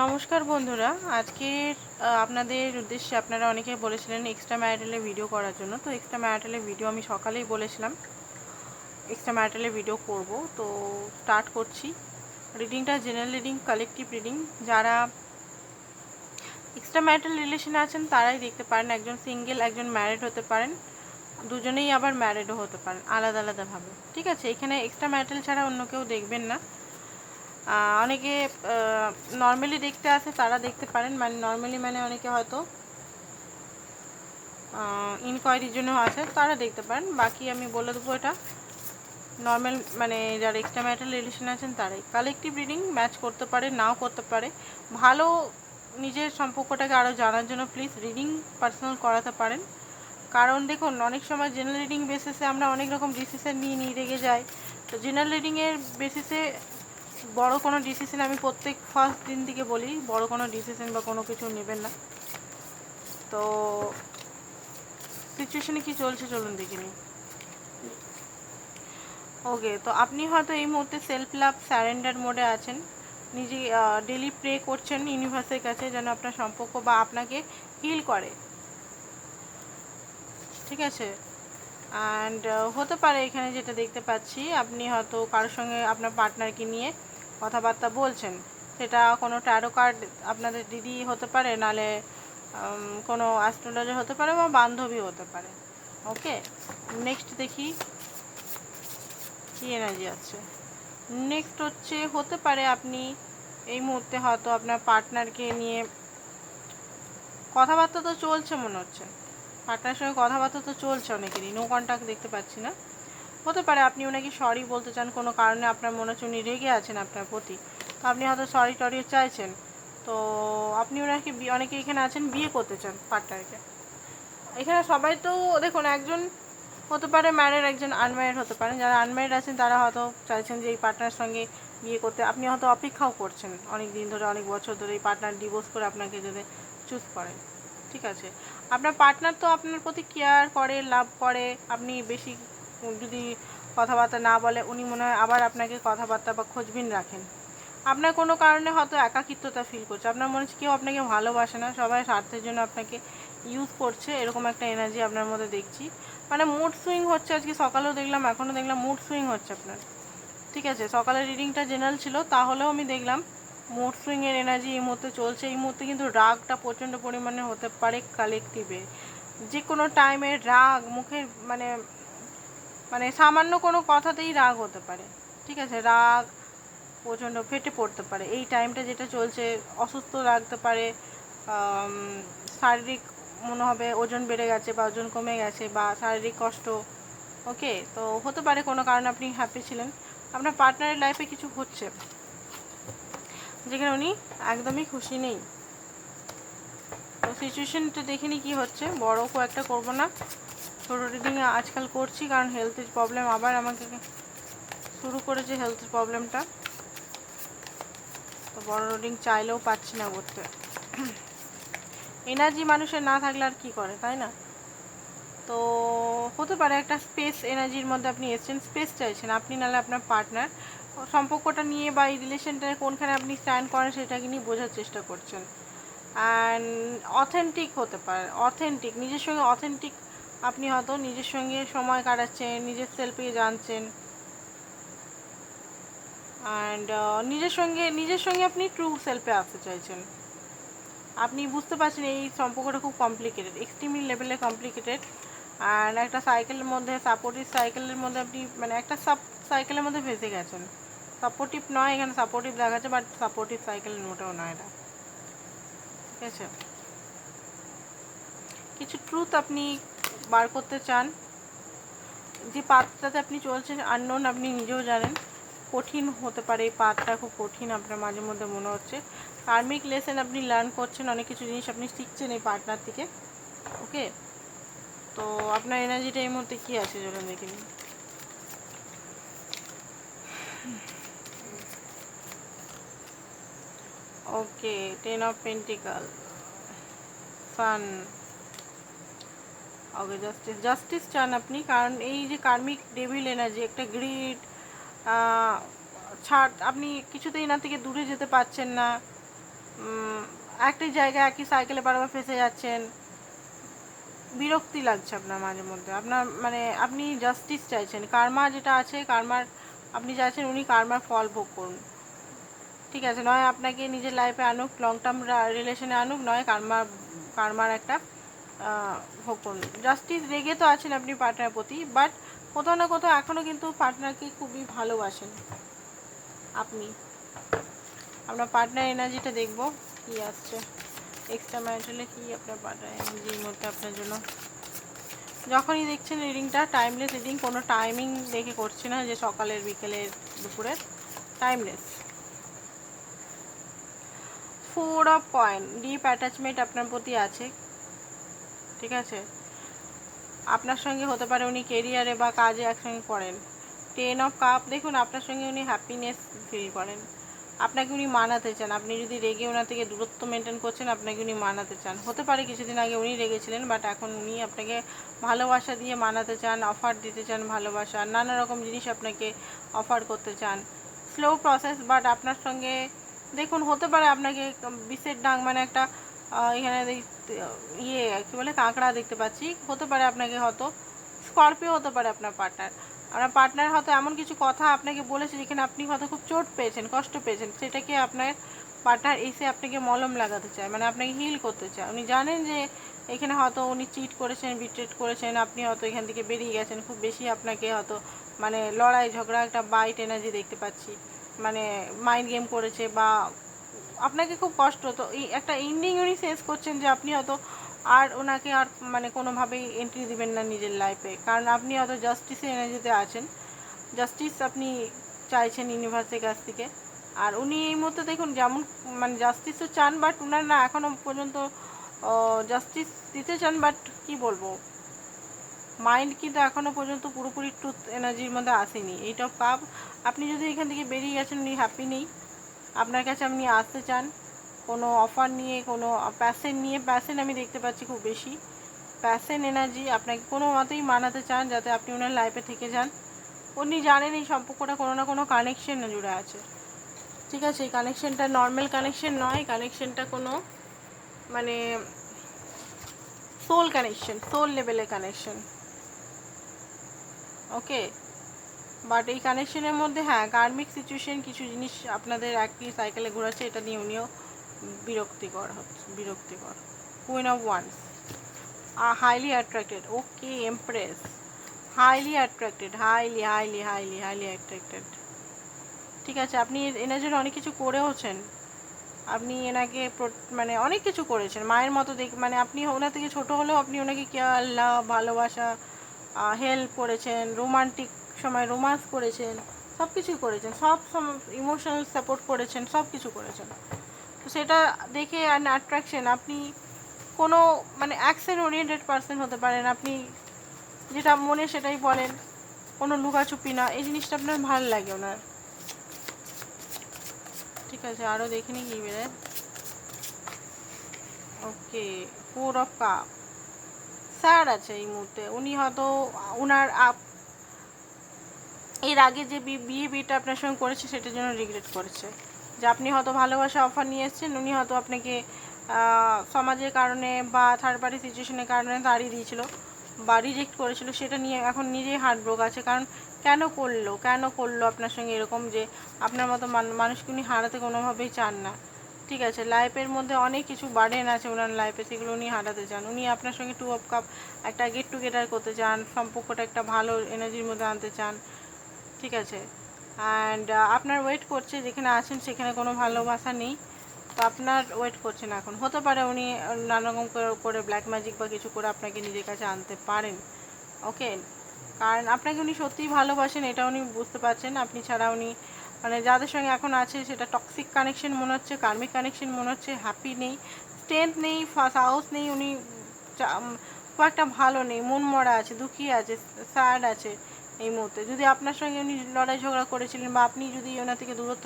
নমস্কার বন্ধুরা, আজকে আপনাদের উদ্দেশ্যে আপনারা অনেকে বলেছিলেন এক্সট্রা ম্যারিটালে ভিডিও করার জন্য, তো এক্সট্রা ম্যারিটালে ভিডিও আমি সকালেই বলেছিলাম। এক্সট্রা ম্যারিটালে ভিডিও করব, তো স্টার্ট করছি। রিডিংটা জেনারেল রিডিং কালেকটিভ রিডিং যারা এক্সট্রা ম্যারিটাল রিলেশনে আছেন, তারাই দেখতে পারেন, একজন সিঙ্গেল একজন ম্যারিড হতে পারেন, দুজনেই আবার ম্যারিডও হতে পারেন, আলাদা আলাদাভাবে ঠিক আছে, এখানে এক্সট্রা ম্যারিটাল ছাড়া অন্য কেউ দেখবেন না। অনেকে নর্মালি দেখতে আসে, তারা দেখতে পারেন। মানে নর্মালি মানে অনেকে হয়তো ইনকোয়ারির জন্য আসে, তারা দেখতে পারেন। বাকি আমি বলে দেবো এটা। নর্মাল মানে যারা এক্সট্রা ম্যারিটাল রিলেশন আছেন, তারাই। কালেকটিভ রিডিং ম্যাচ করতে পারে, নাও করতে পারে। ভালো নিজের সম্পর্কটাকে আরও জানার জন্য প্লিজ রিডিং পার্সোনাল করাতে পারেন। কারণ দেখুন, অনেক সময় জেনারেল রিডিং বেসিসে আমরা অনেক রকম ডিসিশন নিয়ে নিয়ে রেগে যাই। তো জেনারেল রিডিংয়ের বেসিসে বড় কোনো ডিসিশন আমি প্রত্যেক ফার্স্ট দিন থেকে বলি, বড় কোনো ডিসিশন বা কোনো কিছু নেবেন না। তো সিচুয়েশনে কি চলছে চলুন দেখে নিই। ওকে তো আপনি হয়তো এই মুহূর্তে সেলফ লাভ স্যারেন্ডার মোডে আছেন। নিজে ডেলি প্রে করছেন ইউনিভার্সের কাছে যেন আপনার সম্পর্ক বা আপনাকে হিল করে। ঠিক আছে? অ্যান্ড হতে পারে এখানে যেটা দেখতে পাচ্ছি, আপনি হয়তো কারোর সঙ্গে আপনার পার্টনারকে নিয়ে কথাবার্তা বলছেন, সেটা কোনো ট্যারো কার্ড আপনাদের দিদি হতে পারে, নালে কোনো অ্যাস্ট্রোলজার হতে পারে বা বান্ধবী হতে পারে। ওকে নেক্সট দেখি, কি এনার্জি আছে। নেক্সট হচ্ছে, হতে পারে আপনি এই মুহূর্তে হয়তো আপনার পার্টনারকে নিয়ে কথাবার্তা তো চলছে মনে হচ্ছে। পার্টনার সঙ্গে কথাবার্তা তো চলছে অনেকেরই নো কন্ট্যাক্ট দেখতে পাচ্ছি না। হতে পারে আপনি ওনাকে সরি বলতে চান, কোনো কারণে আপনার মনে হচ্ছে উনি রেগে আছেন আপনার প্রতি। তো আপনি হয়তো সরি টরি চাইছেন। তো আপনি ওনাকে অনেকে এখানে আছেন, বিয়ে করতে চান পার্টনারকে এখানে সবাই তো, দেখুন, একজন হতে পারে ম্যারিড একজন আনম্যারিড হতে পারেন। যারা আনম্যারিড আছেন, তারা হয়তো চাইছেন যে এই পার্টনারের সঙ্গে বিয়ে করতে। আপনি হয়তো অপেক্ষাও করছেন অনেক দিন ধরে, অনেক বছর ধরে এই পার্টনার ডিভোর্স করে আপনাকে যদি চুজ করেন। ঠিক আছে? আপনার পার্টনার তো আপনার প্রতি কেয়ার করে লাভ করে। আপনি বেশি যদি কথাবার্তা না বলে, উনি মনে হয় আবার আপনাকে কথাবার্তা বা খোঁজবিন রাখেন। আপনার কোনো কারণে হয়তো একাকিত্বতা ফিল করছে। আপনার মনে হচ্ছে কেউ আপনাকে ভালোবাসে না, সবাই স্বার্থের জন্য আপনাকে ইউজ করছে, এরকম একটা এনার্জি আপনার মধ্যে দেখছি। মানে মুড সুইং হচ্ছে আজকে, সকালেও দেখলাম, এখনও দেখলাম মুড সুইং হচ্ছে আপনার। ঠিক আছে, সকালের রিডিংটা জেনারেল ছিল, তাহলেও আমি দেখলাম মুড সুইংয়ের এনার্জি এই মুহূর্তে চলছে। এই মুহূর্তে কিন্তু রাগটা প্রচণ্ড পরিমাণে হতে পারে কালেকটিভে যে কোনো টাইমে রাগ, মুখের মানে মানে সামান্য কোনো কথাতেই রাগ হতে পারে, ঠিক আছে? রাগ প্রচণ্ড ফেটে পড়তে পারে। এই টাইমটা যেটা চলছে, অসুস্থ লাগতে পারে শারীরিক মনে হবে ওজন বেড়ে গেছে বা ওজন কমে গেছে বা শারীরিক কষ্ট, ওকে? তো হতে পারে কোনো কারণে আপনি হ্যাপি ছিলেন। আপনার পার্টনারের লাইফে কিছু হচ্ছে যেখানে উনি একদমই খুশি নেই। তো সিচুয়েশনটা দেখিনি কি হচ্ছে। বড় খুব একটা করব না। ছোটো রিডিং আজকাল করছি কারণ হেলথের প্রবলেম আবার আমাকে শুরু করেছে হেলথের প্রবলেমটা তো বড় রিডিং চাইলেও পাচ্ছি না করতে। এনার্জি মানুষের না থাকলে আর কি করে, তাই না? তো হতে পারে একটা স্পেস এনার্জির মধ্যে আপনি এসছেন স্পেস চাইছেন। আপনি নাহলে আপনার পার্টনার সম্পর্কটা নিয়ে বা এই রিলেশনটা কোনখানে আপনি স্ট্যান্ড করেন সেটাকে নিয়ে বোঝার চেষ্টা করছেন। অ্যান্ড অথেন্টিক হতে পারে অথেন্টিক নিজের সঙ্গে অথেন্টিক আপনি হয়তো নিজের সঙ্গে সময় কাটাচ্ছেন, নিজের সেলফে জানছেন। অ্যান্ড নিজের সঙ্গে নিজের সঙ্গে আপনি ট্রু সেলফে আসতে চাইছেন। আপনি বুঝতে পারছেন এই সম্পর্কটা খুব কমপ্লিকেটেড এক্সট্রিমলি লেভেলে কমপ্লিকেটেড অ্যান্ড একটা সাইকেলের মধ্যে সাপোর্টিভ সাইকেলের মধ্যে আপনি মানে একটা সাব সাইকেলের মধ্যে ফেসে গেছেন। সাপোর্টিভ নয়, এখানে সাপোর্টিভ দেখাচ্ছে বাট সাপোর্টিভ সাইকেলের মোটেও নয় এটা। ঠিক আছে? কিছু ট্রুথ আপনি বার করতে চান, যে পাথটাতে আপনি চলছেন আননোন আপনি নিজেও জানেন, কঠিন হতে পারে, এই পাথটা খুব কঠিন আপনার মাঝে মধ্যে মনে হচ্ছে। কার্মিক লেসেন আপনি লার্ন করছেন, অনেক কিছু জিনিস আপনি শিখছেন এই পার্টনার থেকে ওকে তো আপনার এনার্জিটা এই মুহূর্তে কী আছে, চলুন দেখে নিন okay ten of pentacle fun okay justice justice চান আপনি? কারণ এই যে কার্মিক ডেভিল এনার্জি একটা গ্রিড ছাড়, আপনি কিছুতেই না থেকে দূরে যেতে পারছেন না। একটি জায়গায় একই সাইকেলে বারবার ফেসে যাচ্ছেন। বিরক্তি লাগছে আপনার মাঝে মধ্যে। আপনার মানে আপনি জাস্টিস চাইছেন। কার্মা যেটা আছে কার্মার আপনি চাইছেন উনি কার্মার ফল ভোগ করুন। ঠিক আছে, নয় আপনাকে নিজের লাইফে আনুক লং টার্ম রিলেশনে আনুক, নয় কার্মার কার্মার একটা ভোগ জাস্টিস রেগে তো আছেন আপনি পার্টনার প্রতি বাট কোথাও না কোথাও এখনও কিন্তু পার্টনারকে খুবই ভালোবাসেন। আপনি? আপনার পার্টনার এনার্জিটা দেখব কি আসছে। এক্সট্রা ম্যারিটালে কি আপনার পার্টনার এনার্জির মধ্যে আপনার জন্য? যখনই দেখছেন রিডিংটা টাইমলেস রিডিং কোনো টাইমিং দেখে করছে না যে সকালের, বিকেলের, দুপুরের। Timeless four of point deep attachment আপনার প্রতি আছে। ঠিক আছে? আপনার সঙ্গে হতে পারে উনি কেরিয়ারে বা কাজে একসঙ্গে করেন টেন অফ কাপ দেখুন, আপনার সঙ্গে উনি হ্যাপিনেস ফিল করেন। আপনাকে উনি মানাতে চান। আপনি যদি রেগে ওনার থেকে দূরত্ব মেনটেন করছেন, আপনাকে উনি মানাতে চান। হতে পারে কিছুদিন আগে উনি রেগেছিলেন বাট এখন উনি আপনাকে ভালোবাসা দিয়ে মানাতে চান অফার দিতে চান ভালোবাসা, নানা রকম জিনিস আপনাকে অফার করতে চান। স্লো প্রসেস বাট আপনার সঙ্গে, দেখুন, হতে পারে আপনাকে বিষের ডাং মানে একটা এখানে ইয়ে কী বলে, কাঁকড়া দেখতে পাচ্ছি। হতে পারে আপনাকে হয়তো স্করপিও হতে পারে আপনার পার্টনার আপনার পার্টনার হয়তো এমন কিছু কথা আপনাকে বলেছে যেখানে আপনি হয়তো খুব চোট পেয়েছেন, কষ্ট পেয়েছেন। সেটাকে আপনার পার্টনার এসে আপনাকে মলম লাগাতে চায় মানে আপনাকে হিল করতে চায়। উনি জানেন যে এখানে হয়তো উনি চিট করেছেন বিট্রেট করেছেন, আপনি হয়তো এখান থেকে বেরিয়ে গেছেন। খুব বেশি আপনাকে হয়তো মানে লড়াই, ঝগড়া একটা বাইট এনার্জি দেখতে পাচ্ছি। মানে মাইন্ড গেম করেছে বা আপনাকে খুব কষ্ট, তো একটা এন্ডিং উনি শেষ করছেন যে আপনি হয়তো আর ওনাকে আর মানে কোনোভাবেই এন্ট্রি দিবেন না নিজের লাইফে কারণ আপনি হয়তো জাস্টিসের এনার্জিতে আছেন। জাস্টিস আপনি চাইছেন ইউনিভার্সের কাছ থেকে। আর উনি এই মুহূর্তে দেখুন যেমন মানে জাস্টিসও চান বাট ওনার না এখনও পর্যন্ত জাস্টিস দিতে চান বাট কি বলব? মাইন্ড কিন্তু এখনও পর্যন্ত পুরোপুরি ট্রুথ এনার্জির মধ্যে আসেনি। এইটা কাপ আপনি যদি এখান থেকে বেরিয়ে গেছেন, উনি হ্যাপি নেই। আপনার কাছে আপনি আসতে চান, কোনো অফার নিয়ে, কোনো প্যাসেন নিয়ে প্যাসেন আমি দেখতে পাচ্ছি খুব বেশি। প্যাসেন এনার্জি আপনাকে কোনো মতেই মানাতে চান যাতে আপনি ওনার লাইফে থেকে যান। উনি জানেন এই সম্পর্কটা কোনো না কোনো কানেকশন জুড়ে আছে। ঠিক আছে, এই কানেকশনটা নর্মাল কানেকশন নয় কানেকশনটা কোনো মানে সোল কানেকশন সোল লেভেলের কানেকশন ওকে বাট এই কানেকশনের মধ্যে হ্যাঁ কার্মিক সিচুয়েশন কিছু জিনিস আপনাদের একই সাইকেলে ঘোরাচ্ছে, এটা নিয়ে উনিও বিরক্তিকর হচ্ছে বিরক্তিকর। Queen of wands highly attracted okay empress highly attracted highly highly highly highly attracted ঠিক আছে, আপনি এনার জন্য অনেক কিছু করেওছেন। আপনি এনাকে মানে অনেক কিছু করেছেন। মায়ের মতো দেখ মানে আপনি ওনার থেকে ছোট হলেও আপনি ওনাকে কেয়ার লাভ ভালোবাসা হেল্প করেছেন রোমান্টিক সময় রোমান্স করেছেন সব কিছুই করেছেন, সব ইমোশনাল সাপোর্ট করেছেন সব কিছু করেছেন। তো সেটা দেখে অ্যান অ্যাট্রাকশন আপনি কোনো মানে অ্যাকশন ওরিয়েন্টেড পার্সন হতে পারেন, আপনি যেটা মনে সেটাই বলেন, কোনো লুকাচুপি না, এই জিনিসটা আপনার ভালো লাগে ওনার। ঠিক আছে আরও দেখিনি কি বেড়ে okay four of cup sir আছে এই মুহূর্তে, উনি হয়তো ওনার আপ এর আগে যে বিয়ে বিয়েটা আপনার সঙ্গে করেছে সেটার জন্য রিগ্রেট করেছে। যে আপনি হয়তো ভালোবাসা অফার নিয়ে এসেছেন, উনি হয়তো আপনাকে সমাজের কারণে বা থার্ড পার্টি সিচুয়েশনের কারণে তাড়িয়ে দিয়েছিল বা রিজেক্ট করেছিল, সেটা নিয়ে এখন নিজেই হার্টব্রোক আছে। কারণ কেন করল? কেন করল আপনার সঙ্গে এরকম যে আপনার মতো মান- মানুষকে উনি হারাতে কোনোভাবেই চান না। ঠিক আছে লাইফের মধ্যে অনেক কিছু বার্ডেন আছে ওনার লাইফে সেগুলো উনি হারাতে চান। উনি আপনার সঙ্গে টু অফ কাপ একটা গেট টুগেদার করতে চান, সম্পর্কটা একটা ভালো এনার্জির মধ্যে আনতে চান। ঠিক আছে। অ্যান্ড আপনার ওয়েট করছে, যেখানে আছেন সেখানে কোনো ভালোবাসা নেই। তো আপনার ওয়েট করছেন এখন। হতে পারে উনি নানারকম করে- ব্ল্যাক ম্যাজিক বা কিছু করে আপনাকে নিজের কাছে আনতে পারেন। ওকে কারণ আপনাকে উনি সত্যিই ভালোবাসেন, এটা উনি বুঝতে পারছেন। আপনি ছাড়া উনি মানে যাদের সঙ্গে এখন আছে, সেটা টক্সিক কানেকশন মনে হচ্ছে কার্মিক কানেকশন মনে হচ্ছে হ্যাপি নেই স্ট্রেংথ নেই সাহস নেই, উনি খুব একটা ভালো নেই মন মরা আছে, দুঃখী আছে স্যাড আছে। এই মুহূর্তে। যদি আপনার সঙ্গে উনি লড়াই ঝগড়া করেছিলেন বা আপনি যদি ওনার থেকে দূরত্ব